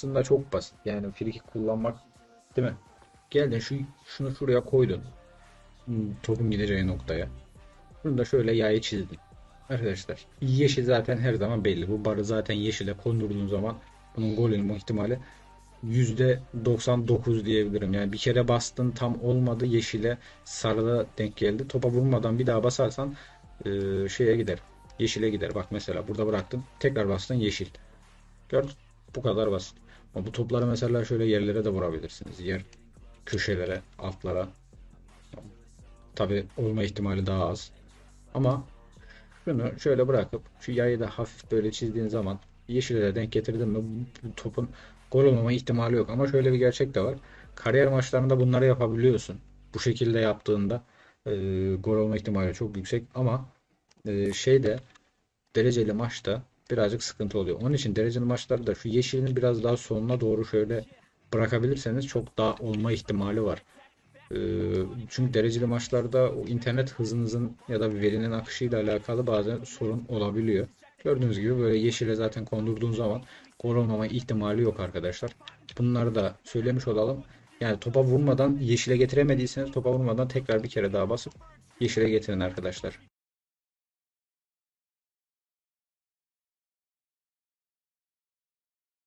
aslında çok basit. Yani frikik kullanmak değil mi? Geldin şu şunu şuraya koydun. Hmm, Topun gideceği noktaya. Bunu da şöyle yayı çizdin. Arkadaşlar yeşil zaten her zaman belli. Bu barı zaten yeşile kondurduğun zaman bunun gol olma ihtimali %99 diyebilirim. Yani bir kere bastın tam olmadı yeşile sarıda denk geldi. Topa vurmadan bir daha basarsan e, şeye gider. Yeşile gider. Bak mesela burada bıraktın. Tekrar bastın yeşil. Gördün? Bu kadar basit. Bu topları mesela şöyle yerlere de vurabilirsiniz. Yer köşelere, altlara. Tabi olma ihtimali daha az. Ama şunu şöyle bırakıp şu yayı da hafif böyle çizdiğin zaman yeşile de denk getirdin mi bu topun gol olmama ihtimali yok. Ama şöyle bir gerçek de var. Kariyer maçlarında bunları yapabiliyorsun. Bu şekilde yaptığında e, gol olma ihtimali çok yüksek ama e, şeyde dereceli maçta birazcık sıkıntı oluyor. Onun için dereceli maçlarda şu yeşilin biraz daha sonuna doğru şöyle bırakabilirseniz çok daha olma ihtimali var. Ee, Çünkü dereceli maçlarda o internet hızınızın ya da verinin akışıyla alakalı bazen sorun olabiliyor. Gördüğünüz gibi böyle yeşile zaten kondurduğun zaman gol olmama ihtimali yok arkadaşlar. Bunları da söylemiş olalım. Yani topa vurmadan yeşile getiremediyseniz topa vurmadan tekrar bir kere daha basıp yeşile getirin arkadaşlar.